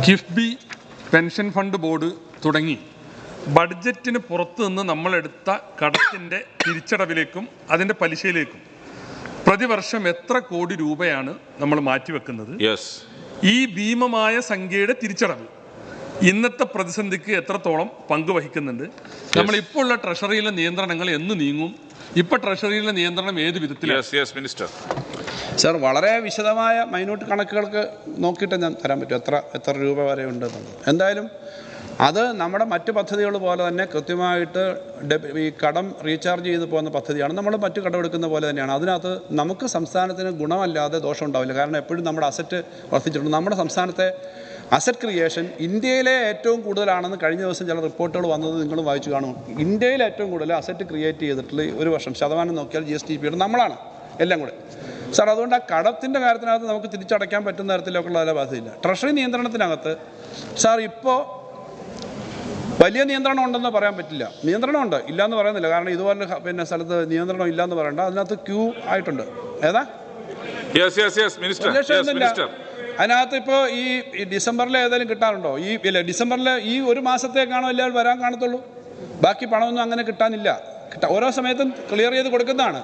KIIFB pension fund board തുടങ്ങി. ബഡ്ജറ്റിന് പുറത്തു നിന്ന് നമ്മളെടുത്ത കടത്തിന്റെ തിരിച്ചടവിലേക്കും അതിന്റെ പലിശയിലേക്കും പ്രതിവർഷം എത്ര കോടി രൂപയാണ് നമ്മൾ മാറ്റിവെക്കുന്നത്? യെസ് ഈ ഭീമമായ സംഖ്യയുടെ തിരിച്ചടവ് ഇന്നത്തെ പ്രതിസന്ധിക്ക് എത്രത്തോളം പങ്കുവഹിക്കുന്നുണ്ട്? നമ്മൾ ഇപ്പോൾ ഉള്ള ട്രഷറിയിലെ നിയന്ത്രണങ്ങൾ എന്ന് നീങ്ങും? ഇപ്പൊ ട്രഷറിയിലെ നിയന്ത്രണം ഏത് വിധത്തിലാണ് യെസ് യെസ് മിനിസ്റ്റർ സർ വളരെ വിശദമായ മൈന്യൂട്ട് കണക്കുകൾക്ക് നോക്കിയിട്ട് ഞാൻ തരാൻ പറ്റും. എത്ര എത്ര രൂപ വരെ ഉണ്ടെന്നുള്ളത്. എന്തായാലും അത് നമ്മുടെ മറ്റ് പദ്ധതികൾ പോലെ തന്നെ കൃത്യമായിട്ട് ഈ കടം റീചാർജ് ചെയ്ത് പോകുന്ന പദ്ധതിയാണ്. നമ്മൾ മറ്റു കടമെടുക്കുന്ന പോലെ തന്നെയാണ്. അതിനകത്ത് നമുക്ക് സംസ്ഥാനത്തിന് ഗുണമല്ലാതെ ദോഷം ഉണ്ടാവില്ല. കാരണം എപ്പോഴും നമ്മുടെ അസറ്റ് വർദ്ധിച്ചിട്ടുണ്ട്. നമ്മുടെ സംസ്ഥാനത്തെ അസറ്റ് ക്രിയേഷൻ ഇന്ത്യയിലെ ഏറ്റവും കൂടുതലാണെന്ന് കഴിഞ്ഞ ദിവസം ചില റിപ്പോർട്ടുകൾ വന്നത് നിങ്ങൾ വായിച്ചു കാണും. ഇന്ത്യയിൽ ഏറ്റവും കൂടുതൽ അസറ്റ് ക്രിയേറ്റ് ചെയ്തിട്ടുള്ള ഒരു വർഷം ശതമാനം നോക്കിയാൽ ജി എസ് ടി പിയുടെ നമ്മളാണ്. എല്ലാം കൂടെ. സാർ അതുകൊണ്ട് ആ കടത്തിന്റെ കാര്യത്തിനകത്ത് നമുക്ക് തിരിച്ചടയ്ക്കാൻ പറ്റുന്ന തരത്തിലൊക്കെയുള്ള അതിലെ ബാധ്യതയില്ല. ട്രഷറി നിയന്ത്രണത്തിനകത്ത് സാർ ഇപ്പോൾ വലിയ നിയന്ത്രണം ഉണ്ടെന്ന് പറയാൻ പറ്റില്ല. നിയന്ത്രണമുണ്ട്. ഇല്ലയെന്ന് പറയുന്നില്ല. കാരണം ഇതുപോലെ പിന്നെ സ്ഥലത്ത് നിയന്ത്രണം ഇല്ലയെന്ന് പറയണ്ട. അതിനകത്ത് ക്യൂ ആയിട്ടുണ്ട്. ഏതാ? അതിനകത്ത് ഇപ്പോൾ ഈ ഡിസംബറിൽ ഏതെങ്കിലും കിട്ടാനുണ്ടോ ഈ ഇല്ല ഡിസംബറിൽ ഈ ഒരു മാസത്തേക്കാണോ എല്ലാവരും വരാൻ കാണത്തുള്ളൂ? ബാക്കി പണമൊന്നും അങ്ങനെ കിട്ടാനില്ല. കിട്ടാ ഓരോ സമയത്തും ക്ലിയർ ചെയ്ത് കൊടുക്കുന്നതാണ്.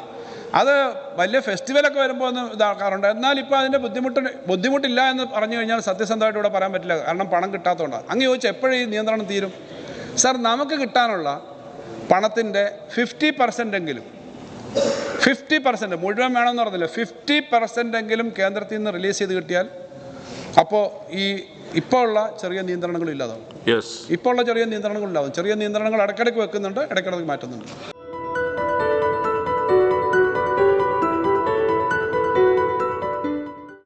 അത് വലിയ ഫെസ്റ്റിവലൊക്കെ വരുമ്പോൾ ഒന്ന് ഇതാക്കാറുണ്ട്. എന്നാൽ ഇപ്പോൾ അതിന്റെ ബുദ്ധിമുട്ട് ബുദ്ധിമുട്ടില്ല എന്ന് പറഞ്ഞു കഴിഞ്ഞാൽ സത്യസന്ധമായിട്ട് ഇവിടെ പറയാൻ പറ്റില്ല. കാരണം പണം കിട്ടാത്തതുകൊണ്ടാണ് അങ്ങ് ചോദിച്ചാൽ എപ്പോഴും ഈ നിയന്ത്രണം തീരും? സാർ നമുക്ക് കിട്ടാനുള്ള പണത്തിന്റെ ഫിഫ്റ്റി പെർസെന്റ് എങ്കിലും ഫിഫ്റ്റി പെർസെന്റ് മുഴുവൻ വേണമെന്ന് പറഞ്ഞില്ല ഫിഫ്റ്റി പെർസെന്റ് എങ്കിലും കേന്ദ്രത്തിൽ നിന്ന് റിലീസ് ചെയ്ത് കിട്ടിയാൽ അപ്പോൾ ഈ ഇപ്പോൾ ഉള്ള ചെറിയ നിയന്ത്രണങ്ങൾ ഇല്ലാതാവും. യെസ് ഇപ്പോൾ ഉള്ള ചെറിയ നിയന്ത്രണങ്ങൾ ഇല്ലാതാവും. ചെറിയ നിയന്ത്രണങ്ങൾ ഇടയ്ക്കിടയ്ക്ക് വെക്കുന്നുണ്ട് ഇടയ്ക്കിടയ്ക്ക് മാറ്റുന്നുണ്ട്.